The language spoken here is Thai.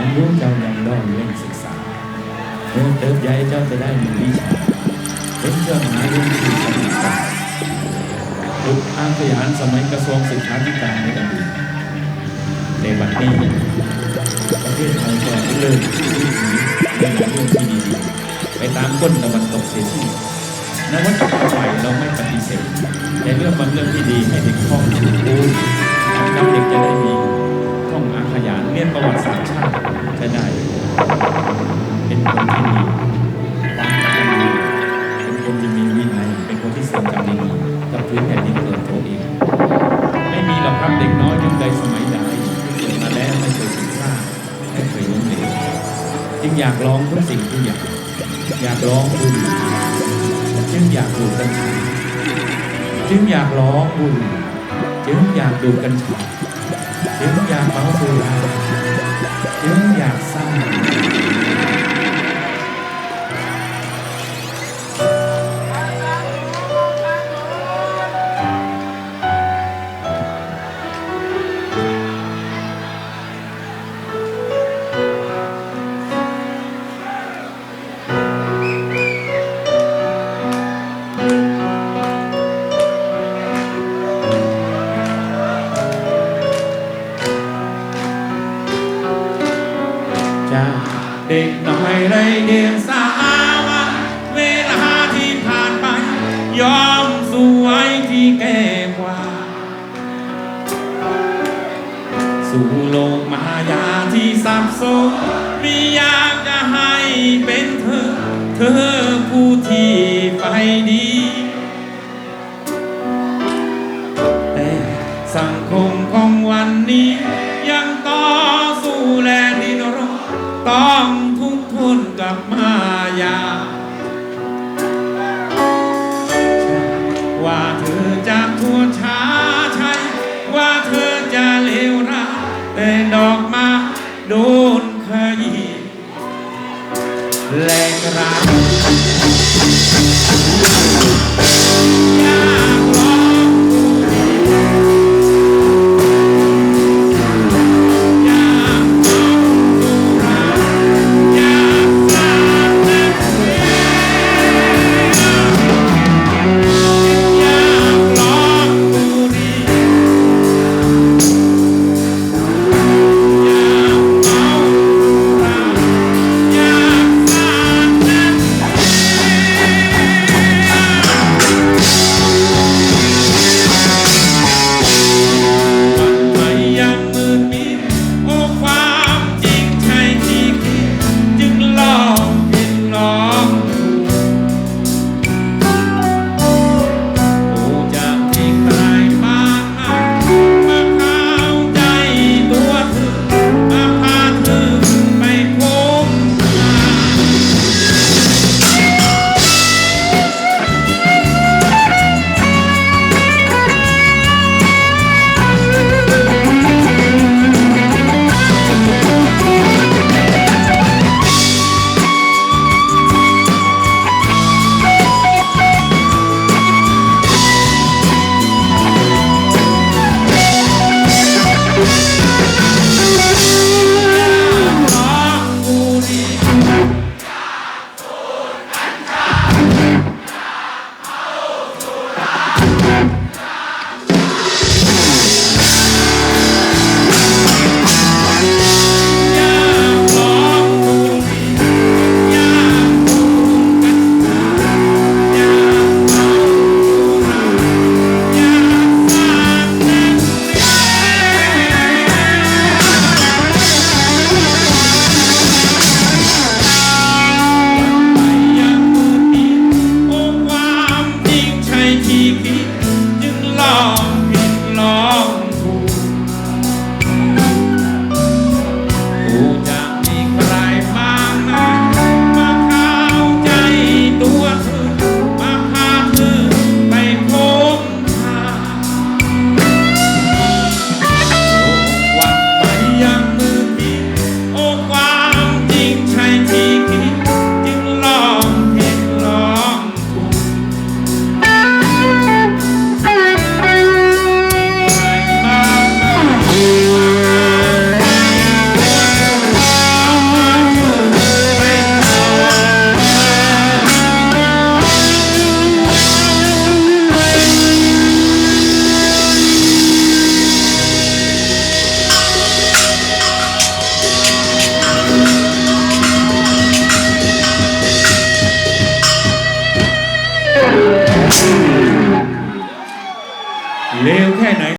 อายุเจ้ายังด้อยเรื่องศึกษาเมื่อเติบใหญ่เจ้าจะได้มีวิชาเป็นเครื่องหมายเรื่องที่ปฏิบัติอุกอาขยานสมัยกระทรวงศึกษาธิการในอดีตในวันนี้ประเทศไทยก็เริ่มที่จะมีเรื่องที่ดีๆไปตามก้นตะวันตกเสียทีนวัตกรรมใหม่เราไม่ปฏิเสธแต่เรื่องบางเรื่องที่ดีให้เด็กท่องถูกรู้ทำเด็กจะได้มีท่องอาขยานเรียนประวัติศาสตร์ชาติ จะได้ เป็นคนที่มีความจำดีเป็นคนที่มีวินัย เป็นคนที่ทรงจำดีๆกับพื้นแผ่นดินเกิดตัวเอง ไม่มีหรอกครับเด็กน้อยยังใดสมัยใดที่เกิดมาแล้วไม่เคยศึกษาไม่เคยล้มเหลวจึงอยากลองทุกสิ่งทุกอย่าง อยากลองบุญจึงอยากดูกัญชาจึงอยากลองบุญจึงอยากดูกัญชาจึงอยากเมาสุรา จึงอ เด็กน้อยไรเดียงสาวัเวลาที่ผ่านไป ยอมสวยที่แก่กว่า สู่โลกมายาที่สับสนมีอยากจะให้เป็นเธอ เธอผู้ที่ไปดี กลับมา เลวแค่ไหน